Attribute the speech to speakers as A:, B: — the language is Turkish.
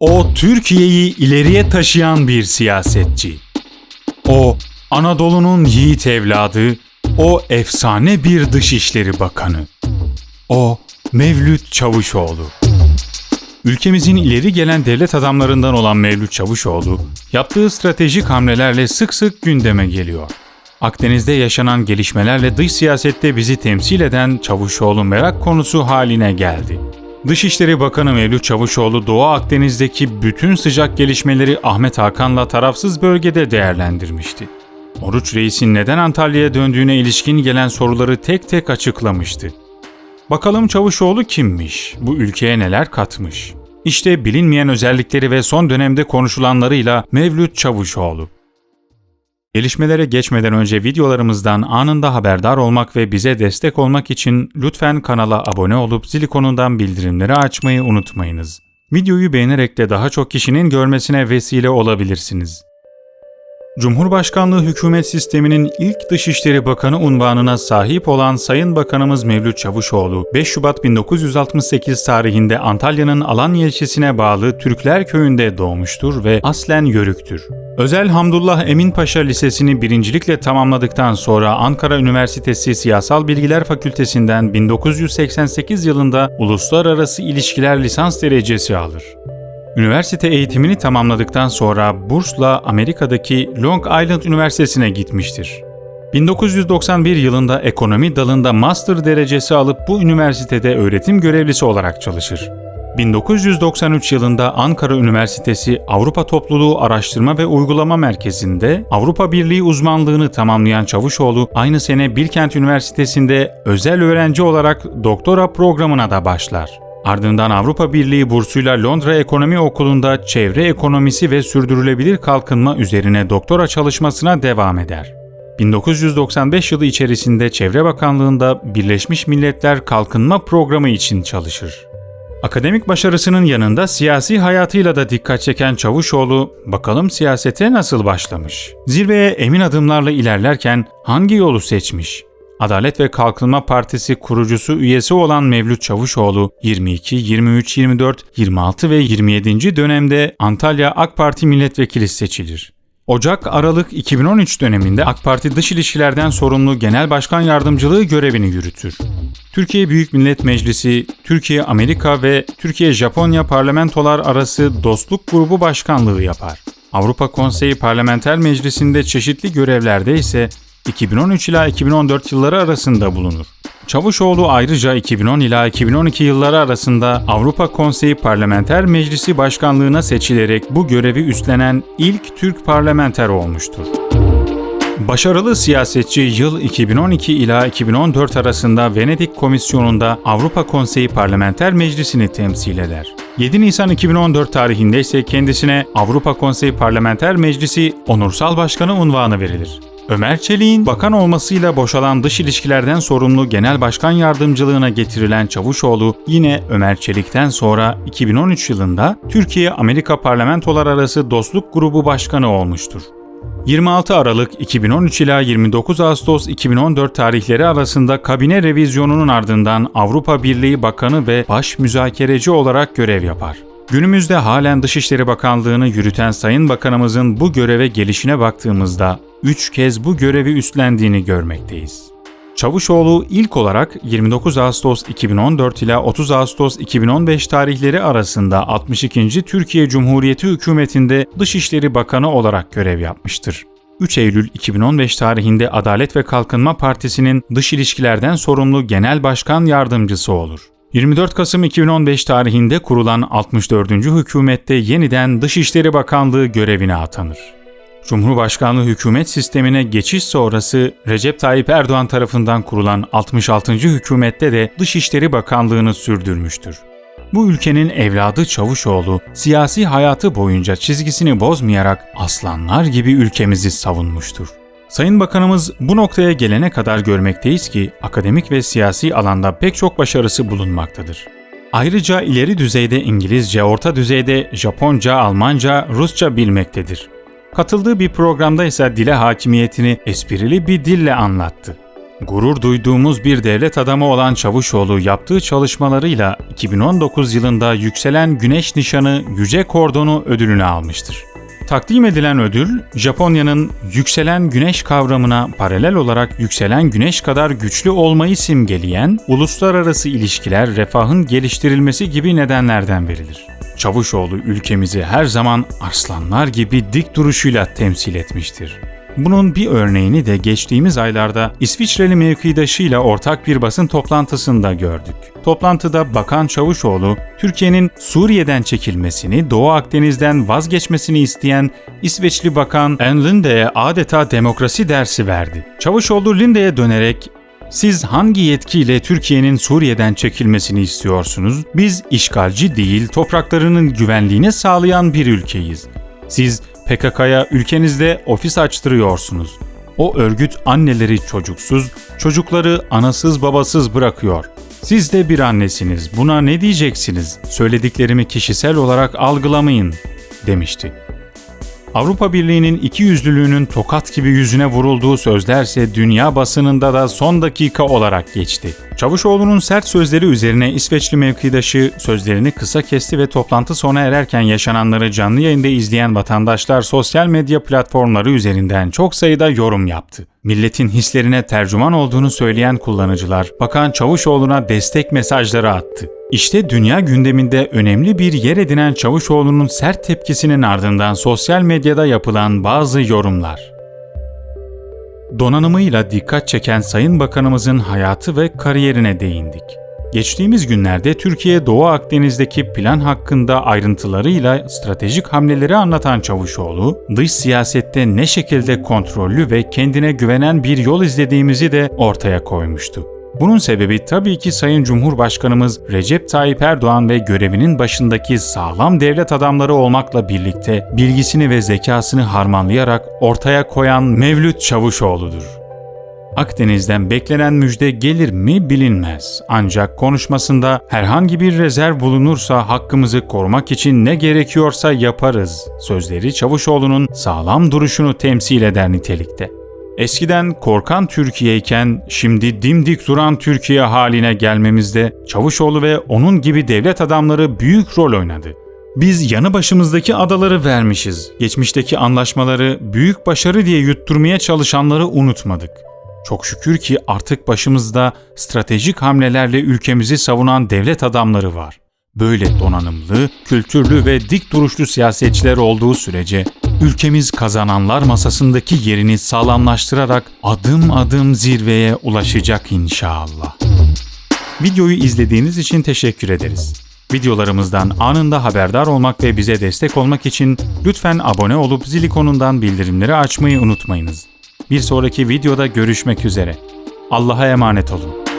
A: O Türkiye'yi ileriye taşıyan bir siyasetçi. O Anadolu'nun yiğit evladı, o efsane bir Dışişleri Bakanı. O Mevlüt Çavuşoğlu. Ülkemizin ileri gelen devlet adamlarından olan Mevlüt Çavuşoğlu, yaptığı stratejik hamlelerle sık sık gündeme geliyor. Akdeniz'de yaşanan gelişmelerle dış siyasette bizi temsil eden Çavuşoğlu merak konusu haline geldi. Dışişleri Bakanı Mevlüt Çavuşoğlu Doğu Akdeniz'deki bütün sıcak gelişmeleri Ahmet Hakan'la tarafsız bölgede değerlendirmişti. Oruç Reis'in neden Antalya'ya döndüğüne ilişkin gelen soruları tek tek açıklamıştı. Bakalım Çavuşoğlu kimmiş? Bu ülkeye neler katmış? İşte bilinmeyen özellikleri ve son dönemde konuşulanlarıyla Mevlüt Çavuşoğlu. Gelişmelere geçmeden önce videolarımızdan anında haberdar olmak ve bize destek olmak için lütfen kanala abone olup zil ikonundan bildirimleri açmayı unutmayınız. Videoyu beğenerek de daha çok kişinin görmesine vesile olabilirsiniz. Cumhurbaşkanlığı hükümet sisteminin ilk Dışişleri Bakanı unvanına sahip olan Sayın Bakanımız Mevlüt Çavuşoğlu, 5 Şubat 1968 tarihinde Antalya'nın Alanya ilçesine bağlı Türkler Köyü'nde doğmuştur ve aslen Yörüktür. Özel Hamdullah Emin Paşa Lisesi'ni birincilikle tamamladıktan sonra Ankara Üniversitesi Siyasal Bilgiler Fakültesinden 1988 yılında Uluslararası İlişkiler lisans derecesi alır. Üniversite eğitimini tamamladıktan sonra bursla Amerika'daki Long Island Üniversitesi'ne gitmiştir. 1991 yılında ekonomi dalında master derecesi alıp bu üniversitede öğretim görevlisi olarak çalışır. 1993 yılında Ankara Üniversitesi Avrupa Topluluğu Araştırma ve Uygulama Merkezi'nde Avrupa Birliği uzmanlığını tamamlayan Çavuşoğlu aynı sene Bilkent Üniversitesi'nde özel öğrenci olarak doktora programına da başlar. Ardından Avrupa Birliği bursuyla Londra Ekonomi Okulu'nda çevre ekonomisi ve sürdürülebilir kalkınma üzerine doktora çalışmasına devam eder. 1995 yılı içerisinde Çevre Bakanlığı'nda Birleşmiş Milletler Kalkınma Programı için çalışır. Akademik başarısının yanında siyasi hayatıyla da dikkat çeken Çavuşoğlu, bakalım siyasete nasıl başlamış? Zirveye emin adımlarla ilerlerken hangi yolu seçmiş? Adalet ve Kalkınma Partisi kurucusu üyesi olan Mevlüt Çavuşoğlu 22, 23, 24, 26 ve 27. dönemde Antalya AK Parti milletvekili seçilir. Ocak-Aralık 2013 döneminde AK Parti Dış İlişkilerden sorumlu Genel Başkan Yardımcılığı görevini yürütür. Türkiye Büyük Millet Meclisi, Türkiye-Amerika ve Türkiye-Japonya parlamentolar arası dostluk grubu başkanlığı yapar. Avrupa Konseyi Parlamenter Meclisi'nde çeşitli görevlerde ise 2013 ila 2014 yılları arasında bulunur. Çavuşoğlu ayrıca 2010 ila 2012 yılları arasında Avrupa Konseyi Parlamenter Meclisi Başkanlığına seçilerek bu görevi üstlenen ilk Türk parlamenter olmuştur. Başarılı siyasetçi yıl 2012 ila 2014 arasında Venedik Komisyonu'nda Avrupa Konseyi Parlamenter Meclisi'ni temsil eder. 7 Nisan 2014 tarihinde ise kendisine Avrupa Konseyi Parlamenter Meclisi Onursal Başkanı unvanı verilir. Ömer Çelik'in bakan olmasıyla boşalan dış ilişkilerden sorumlu genel başkan yardımcılığına getirilen Çavuşoğlu yine Ömer Çelik'ten sonra 2013 yılında Türkiye-Amerika Parlamentolar Arası Dostluk Grubu Başkanı olmuştur. 26 Aralık 2013 ila 29 Ağustos 2014 tarihleri arasında kabine revizyonunun ardından Avrupa Birliği Bakanı ve baş müzakereci olarak görev yapar. Günümüzde halen Dışişleri Bakanlığı'nı yürüten Sayın Bakanımızın bu göreve gelişine baktığımızda üç kez bu görevi üstlendiğini görmekteyiz. Çavuşoğlu ilk olarak 29 Ağustos 2014 ile 30 Ağustos 2015 tarihleri arasında 62. Türkiye Cumhuriyeti hükümetinde Dışişleri Bakanı olarak görev yapmıştır. 3 Eylül 2015 tarihinde Adalet ve Kalkınma Partisi'nin dış ilişkilerden sorumlu genel başkan yardımcısı olur. 24 Kasım 2015 tarihinde kurulan 64. hükümette yeniden Dışişleri Bakanlığı görevine atanır. Cumhurbaşkanlığı hükümet sistemine geçiş sonrası Recep Tayyip Erdoğan tarafından kurulan 66. hükümette de Dışişleri Bakanlığını sürdürmüştür. Bu ülkenin evladı Çavuşoğlu siyasi hayatı boyunca çizgisini bozmayarak aslanlar gibi ülkemizi savunmuştur. Sayın Bakanımız bu noktaya gelene kadar görmekteyiz ki akademik ve siyasi alanda pek çok başarısı bulunmaktadır. Ayrıca ileri düzeyde İngilizce, orta düzeyde Japonca, Almanca, Rusça bilmektedir. Katıldığı bir programda ise dile hakimiyetini esprili bir dille anlattı. Gurur duyduğumuz bir devlet adamı olan Çavuşoğlu yaptığı çalışmalarıyla 2019 yılında yükselen Güneş Nişanı Yüce Kordonu ödülünü almıştır. Takdim edilen ödül, Japonya'nın yükselen güneş kavramına paralel olarak yükselen güneş kadar güçlü olmayı simgeleyen uluslararası ilişkiler, refahın geliştirilmesi gibi nedenlerden verilir. Çavuşoğlu ülkemizi her zaman arslanlar gibi dik duruşuyla temsil etmiştir. Bunun bir örneğini de geçtiğimiz aylarda İsviçreli mevkidaşıyla ortak bir basın toplantısında gördük. Toplantıda Bakan Çavuşoğlu, Türkiye'nin Suriye'den çekilmesini, Doğu Akdeniz'den vazgeçmesini isteyen İsveçli Bakan En Linde'ye adeta demokrasi dersi verdi. Çavuşoğlu Linde'ye dönerek siz hangi yetkiyle Türkiye'nin Suriye'den çekilmesini istiyorsunuz? Biz işgalci değil, topraklarının güvenliğini sağlayan bir ülkeyiz. Siz PKK'ya ülkenizde ofis açtırıyorsunuz. O örgüt anneleri çocuksuz, çocukları anasız babasız bırakıyor. Siz de bir annesiniz. Buna ne diyeceksiniz? Söylediklerimi kişisel olarak algılamayın." demişti. Avrupa Birliği'nin iki yüzlülüğünün tokat gibi yüzüne vurulduğu sözlerse dünya basınında da son dakika olarak geçti. Çavuşoğlu'nun sert sözleri üzerine İsveçli mevkidaşı sözlerini kısa kesti ve toplantı sona ererken yaşananları canlı yayında izleyen vatandaşlar sosyal medya platformları üzerinden çok sayıda yorum yaptı. Milletin hislerine tercüman olduğunu söyleyen kullanıcılar, Bakan Çavuşoğlu'na destek mesajları attı. İşte dünya gündeminde önemli bir yer edinen Çavuşoğlu'nun sert tepkisinin ardından sosyal medyada yapılan bazı yorumlar. Donanımıyla dikkat çeken Sayın Bakanımızın hayatı ve kariyerine değindik. Geçtiğimiz günlerde Türkiye Doğu Akdeniz'deki plan hakkında ayrıntılarıyla stratejik hamleleri anlatan Çavuşoğlu, dış siyasette ne şekilde kontrollü ve kendine güvenen bir yol izlediğimizi de ortaya koymuştu. Bunun sebebi tabii ki Sayın Cumhurbaşkanımız Recep Tayyip Erdoğan ve görevinin başındaki sağlam devlet adamları olmakla birlikte bilgisini ve zekasını harmanlayarak ortaya koyan Mevlüt Çavuşoğlu'dur. Akdeniz'den beklenen müjde gelir mi bilinmez. Ancak konuşmasında herhangi bir rezerv bulunursa hakkımızı korumak için ne gerekiyorsa yaparız. Sözleri Çavuşoğlu'nun sağlam duruşunu temsil eder nitelikte. Eskiden korkan Türkiye'yken şimdi dimdik duran Türkiye haline gelmemizde Çavuşoğlu ve onun gibi devlet adamları büyük rol oynadı. Biz yanı başımızdaki adaları vermişiz. Geçmişteki anlaşmaları büyük başarı diye yutturmaya çalışanları unutmadık. Çok şükür ki artık başımızda stratejik hamlelerle ülkemizi savunan devlet adamları var. Böyle donanımlı, kültürlü ve dik duruşlu siyasetçiler olduğu sürece ülkemiz kazananlar masasındaki yerini sağlamlaştırarak adım adım zirveye ulaşacak inşallah. Videoyu izlediğiniz için teşekkür ederiz. Videolarımızdan anında haberdar olmak ve bize destek olmak için lütfen abone olup zil ikonundan bildirimleri açmayı unutmayınız. Bir sonraki videoda görüşmek üzere. Allah'a emanet olun.